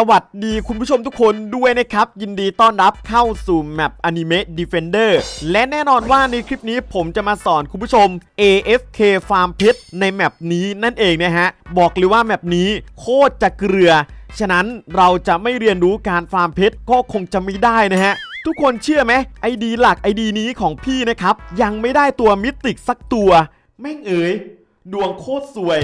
สวัสดีคุณผู้ชมทุกคนด้วยนะครับ ยินดีต้อนรับเข้าสู่แมป Anime Defender และแน่นอนว่าในคลิปนี้ผมจะมาสอนคุณผู้ชม AFK Farm Pet ในแมปนี้นั่นเองนะฮะ บอกเลยว่าแมปนี้โคตรจะเกลือ ฉะนั้นเราจะไม่เรียนรู้การฟาร์มเพชรก็คงจะไม่ได้นะฮะทุกคนเชื่อไหมไอดีหลักไอดีนี้ของพี่นะครับ ยังไม่ได้ตัวมิติกสักตัว แม่งเอ๋ยดวงโคตรสวย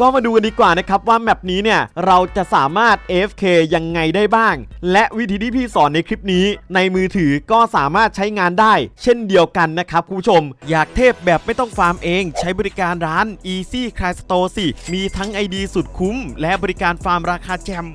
ก็มาดูกันดีกว่านะครับว่าแมปนี้เนี่ยเราจะสามารถ AFK ยังไงได้บ้าง และวิธีที่พี่สอนในคลิปนี้ ในมือถือก็สามารถใช้งานได้ เช่นเดียวกันนะครับคุณผู้ชม อยากเทพแบบไม่ต้องฟาร์มเอง ใช้บริการร้าน Easy Cry Store สิมีทั้ง ID สุดคุ้ม และบริการฟาร์มราคาแจม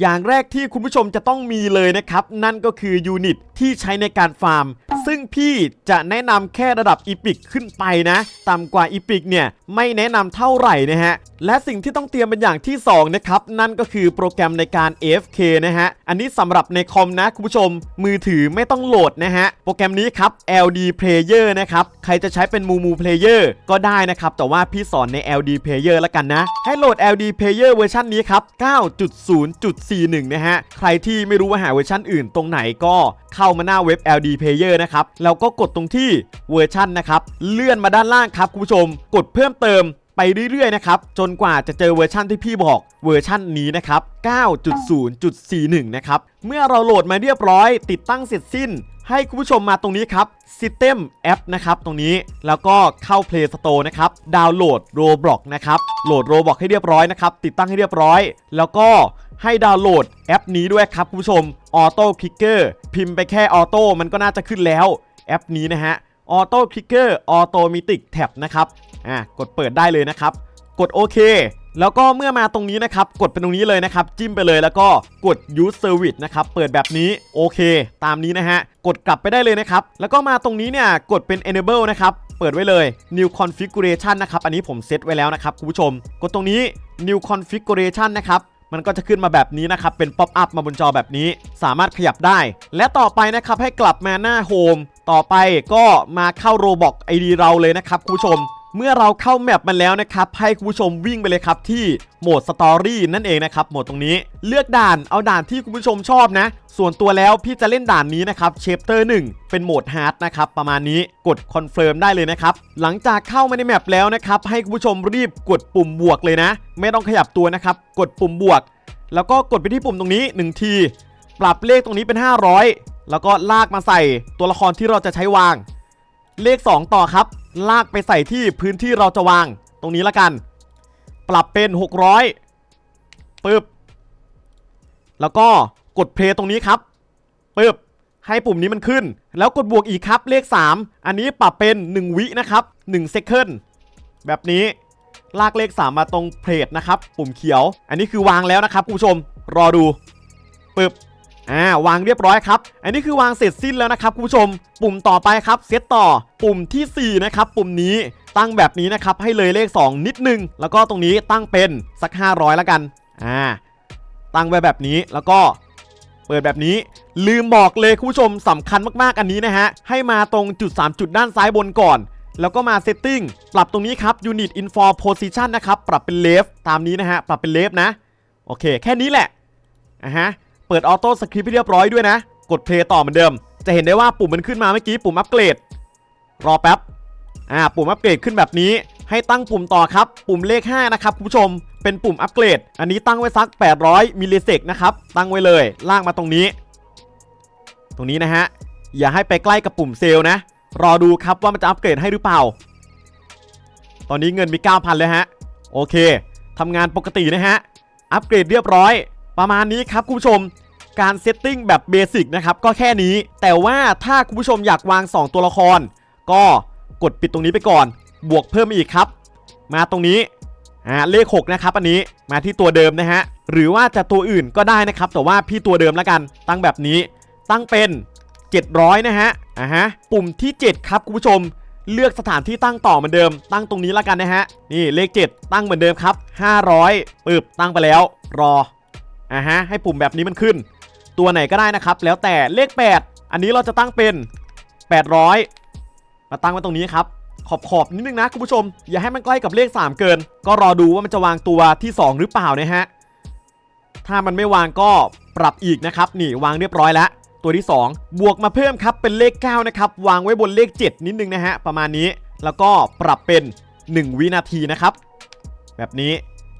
อย่างแรกที่คุณผู้ชมจะต้องมีเลยนะครับ นั่นก็คือยูนิต ที่ใช้ในการฟาร์ม ซึ่งพี่จะแนะนำแค่ระดับอีพิกขึ้นไปนะ ต่ำกว่าอีพิกเนี่ยไม่แนะนำเท่าไหร่นะฮะ และสิ่งที่ต้องเตรียมเป็นอย่างที่2นะครับนั่นก็คือโปรแกรมในการ AFK นะฮะ อันนี้สำหรับในคอมนะคุณผู้ชม มือถือไม่ต้องโหลดนะฮะ โปรแกรมนี้ครับ LD Player นะครับ ใครจะใช้เป็น Mumu Player ก็ได้นะครับ แต่ว่าพี่สอนใน LD Player ล้วกันนะ ให้โหลด LD Player เวอร์ชันนี้ครับ 9.0.41 นะฮะ ใครที่ไม่รู้ว่าหาเวอร์ชันอื่นตรงไหนก็เข้าามาหน้าเว็บ LD Player นะครับแล้วก็กดตรงที่เวอร์ชันนะครับเลื่อนมาด้านล่างครับคุณผู้ชม กดเพิ่มเติมไปเรื่อยๆนะครับจนกว่าจะเจอเวอร์ชั่นที่พี่บอกเวอร์ชั่นนี้นะครับ 9.0.41 นะครับ เมื่อเราโหลดมาเรียบร้อย ติดตั้งเสร็จสิ้น ให้คุณผู้ชมมาตรงนี้ครับ System App นะครับตรงนี้แล้วก็เข้า Play Store นะครับ ดาวน์โหลด Roblox นะครับ โหลด Roblox ให้เรียบร้อยนะครับ ติดตั้งให้เรียบร้อย แล้วก็ ให้ดาวน์โหลดแอปนี้ด้วยครับคุณผู้ชม Auto Clicker พิมพ์ไปแค่ Auto มันก็น่าจะขึ้นแล้ว แอปนี้นะฮะ Auto Clicker Automatic Tab นะครับอะกดเปิดได้เลยนะครับ กดโอเค แล้วก็เมื่อมาตรงนี้นะครับ กดเป็นตรงนี้เลยนะครับ จิ้มไปเลยแล้วก็กด use service นะครับ เปิดแบบนี้โอเค ตามนี้นะฮะ กดกลับไปได้เลยนะครับ แล้วก็มาตรงนี้เนี่ยกดเป็น enable นะครับเปิดไว้เลย new configuration นะครับ อันนี้ผมเซตไว้แล้วนะครับคุณผู้ชม กดตรงนี้ new configuration นะครับ มันก็จะขึ้นมาแบบนี้นะครับ เป็นป๊อปอัพมาบนจอแบบนี้ สามารถขยับได้ และต่อไปนะครับให้กลับมาหน้าโฮมต่อไปก็มาเข้าโรบอกไอดีเราเลยนะครับคุณผู้ชม เมื่อเราเข้าแมปมันแล้วนะครับให้คุณผู้ชมวิ่งไปเลยครับที่โหมดสตอรี่นั่นเองนะครับโหมดตรงนี้เลือกด่านเอาด่านที่คุณผู้ชมชอบนะ ส่วนตัวแล้วพี่จะเล่นด่านนี้นะครับเชปเตอร์1เป็นโหมดฮาร์ดนะครับประมาณนี้กดคอนเฟิร์มได้เลยนะครับหลังจากเข้ามาในแมปแล้วนะครับให้คุณผู้ชมรีบกดปุ่มบวกเลยนะ ไม่ต้องขยับตัวนะครับกดปุ่มบวก แล้วก็กดไปที่ปุ่มตรงนี้ 1 ที ปรับเลขตรงนี้เป็น 500 แล้วก็ลากมาใส่ตัวละครที่เราจะใช้วาง เลข 2 ต่อครับ ลากไปใส่ที่พื้นที่เราจะวางตรงนี้ละกัน ปรับเป็น 600ปึ๊บแล้วก็กดเพลย์ตรงนี้ครับปึ๊บให้ปุ่มนี้มันขึ้น แล้วกดบวกอีกครับเลข 3 อันนี้ปรับเป็น 1 วินะครับ1 second แบบนี้ลากเลข 3 มาตรงเพลทนะครับ ปุ่มเขียว อันนี้คือวางแล้วนะครับคุณผู้ชมรอดูปึ๊บ อ่าวางเรียบร้อยครับ อันนี้คือวางเสร็จสิ้นแล้วนะครับคุณผู้ชม ปุ่มต่อไปครับเซตต่อ ปุ่มทีสี่ 4 นะครับ ปุ่มนี้ตั้งแบบนี้นะครับให้เลยเลข 2 นิดนึง แล้วก็ตรงนี้ตั้งเป็นสัก 500แล้วกันอ่าตั้งไว้แบบนี้แล้วก็เปิดแบบนี้ลืมบอกเลยคุณผู้ชมสำคัญมากๆอันนี้นะฮะให้มาตรงจุด 3 จุดด้านซ้ายบนก่อน แล้วก็มา Setting ปรับตรงนี้ครับ Unit Info Position นะครับ ปรับเป็น Left ตามนี้นะฮะ ปรับเป็น Left นะ โอเค แค่นี้แหละอะฮะ เปิดออโต้สคริปต์ให้เรียบร้อยด้วยนะ กดเพลย์ต่อเหมือนเดิม จะเห็นได้ว่าปุ่มมันขึ้นมาเมื่อกี้ปุ่มอัปเกรด รอแป๊บ อ่า ปุ่มอัปเกรดขึ้นแบบนี้ ให้ตั้งปุ่มต่อครับ ปุ่มเลข 5 นะครับคุณผู้ชม เป็นปุ่มอัปเกรด อันนี้ตั้งไว้สัก 800มิลลิเซกนะครับ ตั้งไว้เลย ลากมาตรงนี้ ตรงนี้นะฮะ อย่าให้ไปใกล้กับปุ่มเซลนะ รอดูครับว่ามันจะอัปเกรดให้หรือเปล่า ตอนนี้เงินมี 9,000เลยฮะ โอเคทำงานปกตินะฮะ อัปเกรดเรียบร้อย ประมาณนี้ครับคุณผู้ชมการเซตติ้งแบบเบสิกนะครับก็แค่นี้ แต่ว่าถ้าคุณผู้ชมอยากวาง 2 ตัวละคร ก็กดปิดตรงนี้ไปก่อน บวกเพิ่มอีกครับ มาตรงนี้อ่าเลข 6 นะครับ อันนี้มาที่ตัวเดิมนะฮะ หรือว่าจะตัวอื่นก็ได้นะครับ แต่ว่าพี่ตัวเดิมแล้วกันตั้งแบบนี้ ตั้งเป็น 700 นะฮะอ่าฮะปุ่มที่ 7 ครับคุณผู้ชม เลือกสถานที่ตั้งต่อเหมือนเดิม ตั้งตรงนี้แล้วกันนะฮะนี่เลข 7 ตั้งเหมือนเดิมครับ 500ปึบตั้งไปแล้ว รอ อ่าฮะให้ปุ่มแบบนี้มันขึ้น ตัวไหนก็ได้นะครับ แล้วแต่เลข 8 อันนี้เราจะตั้งเป็น 800 มาตั้งไว้ตรงนี้ครับ ขอบขอบๆนิดนึงนะคุณผู้ชม อย่าให้มันใกล้กับเลข 3 เกิน ก็รอดูว่ามันจะวางตัวที่ 2 หรือเปล่านะฮะถ้ามันไม่วางก็ปรับอีกนะครับนี่วางเรียบร้อยแล้วตัวที่ 2 บวกมาเพิ่มครับเป็นเลข 9 นะครับ วางไว้บนเลข 7 นิดนึงนะฮะประมาณนี้แล้วก็ปรับเป็น 1 วินาทีนะครับ แบบนี้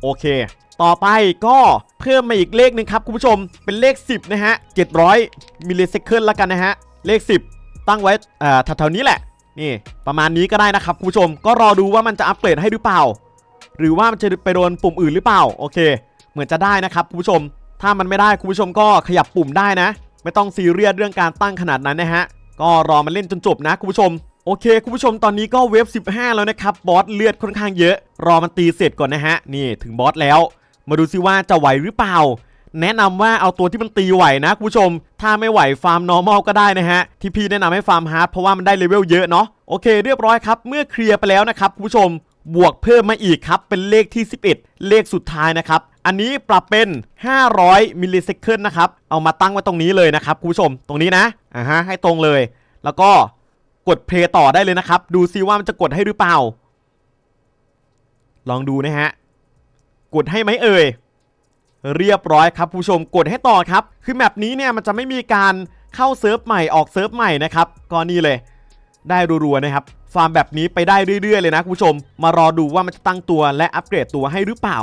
โอเค ต่อไปก็เพิ่มมาอีกเลขหนึ่งครับคุณผู้ชมเป็นเลข 10 นะฮะ 700มิลลิเซคันแล้วกันนะฮะ เลข 10 ตั้งไว้แถวๆนี้แหละ นี่ ประมาณนี้ก็ได้นะครับคุณผู้ชมก็รอดูว่ามันจะอัปเกรดให้หรือเปล่า หรือว่ามันจะไปโดนปุ่มอื่นหรือเปล่าโอเค เหมือนจะได้นะครับคุณผู้ชม ถ้ามันไม่ได้คุณผู้ชมก็ขยับปุ่มได้นะ ไม่ต้องซีเรียสเรื่องการตั้งขนาดนั้นนะฮะก็รอมันเล่นจนจบนะคุณผู้ชม โอเคคุณผู้ชมตอนนี้ก็เวฟ 15 แล้วนะครับ บอสเลือดค่อนข้างเยอะ รอมันตีเสร็จก่อนนะฮะ นี่ถึงบอสแล้ว มาดูซิว่าจะไหวหรือเปล่า แนะนำว่าเอาตัวที่มันตีไหวนะคุณผู้ชม ถ้าไม่ไหวฟาร์ม normal ก็ได้นะฮะ ที่พี่แนะนำให้ฟาร์ม hard เพราะว่ามันได้เลเวลเยอะเนาะ โอเคเรียบร้อยครับ เมื่อเคลียร์ไปแล้วนะครับคุณผู้ชม บวกเพิ่มมาอีกครับ เป็นเลขที่ 11 เลขสุดท้ายนะครับ อันนี้ปรับเป็น 500มิลลิเซคันนะครับ เอามาตั้งไว้ตรงนี้เลยนะครับคุณผู้ชม ตรงนี้นะ อ่าฮะ ให้ตรงเลย แล้วก็ กดเพลย์ต่อได้เลยนะครับ ดูซิว่ามันจะกดให้หรือเปล่า ลองดูนะฮะ กดให้ไหมเอ่ย เรียบร้อยครับผู้ชมกดให้ต่อครับ คือแมปนี้เนี่ยมันจะไม่มีการเข้าเซิร์ฟใหม่ออกเซิร์ฟใหม่นะครับก็นี่เลย ได้รัวๆนะครับฟาร์มแบบนี้ไปได้เรื่อยๆเลยนะคุณผู้ชม มารอดูว่ามันจะตั้งตัวและอัปเกรดตัวให้หรือเปล่า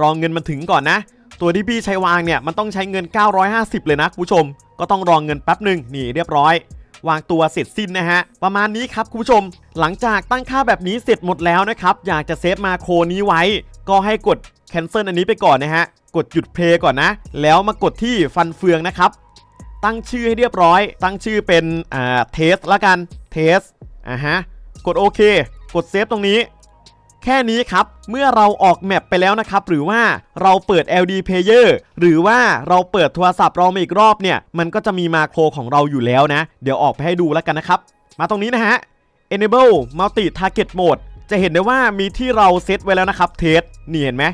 รองเงินมันถึงก่อนนะ ตัวที่พี่ใช้วางเนี่ยมันต้องใช้เงิน 950 เลยนะคุณผู้ชม ก็ต้องรองเงินแป๊บหนึ่งนี่เรียบร้อย วางตัวเสร็จสิ้นนะฮะ ประมาณนี้ครับคุณผู้ชม หลังจากตั้งค่าแบบนี้เสร็จหมดแล้วนะครับ อยากจะเซฟมาโคนี้ไว้ ก็ให้กด cancel อันนี้ไปก่อนนะฮะ กดหยุดเพลย์ก่อนนะ แล้วมากดที่ฟันเฟืองนะครับ ตั้งชื่อให้เรียบร้อย ตั้งชื่อเป็นอ่าเทสละกันเทสอ่าฮะ กดโอเค กดเซฟตรงนี้ แค่นี้ครับ เมื่อเราออกแมปไปแล้วนะครับ หรือว่าเราเปิด LD Player หรือว่าเราเปิดโทรศัพท์เราอีกรอบเนี่ย มันก็จะมีมาโครของเราอยู่แล้วนะ เดี๋ยวออกไปให้ดูแล้วกันนะครับ มาตรงนี้นะฮะ Enable Multi Target Mode จะเห็นได้ว่ามีที่เราเซตไว้แล้วนะครับเทสนี่เห็นไหม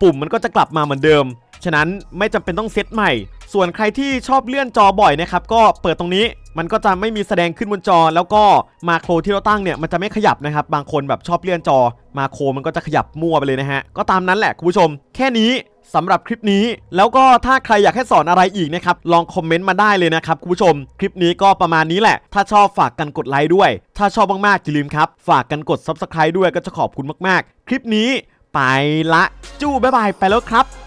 ปุ่มมันก็จะกลับมาเหมือนเดิม ฉะนั้นไม่จำเป็นต้องเซตใหม่ ส่วนใครที่ชอบเลื่อนจอบ่อยนะครับก็เปิดตรงนี้มันก็จะไม่มีแสดงขึ้นบนจอ แล้วก็มาโครที่เราตั้งเนี่ยมันจะไม่ขยับนะครับ บางคนแบบชอบเลื่อนจอ มาโครมันก็จะขยับมั่วไปเลยนะฮะ ก็ตามนั้นแหละคุณผู้ชม แค่นี้สำหรับคลิปนี้ แล้วก็ถ้าใครอยากให้สอนอะไรอีกนะครับ ลองคอมเมนต์มาได้เลยนะครับคุณผู้ชม คลิปนี้ก็ประมาณนี้แหละ ถ้าชอบฝากกันกดไลค์ด้วย ถ้าชอบมากๆอย่าลืมครับ ฝากกันกด subscribe ด้วยก็จะขอบคุณมากๆ คลิปนี้ไปละจู้บ๊ายบายไปแล้วครับ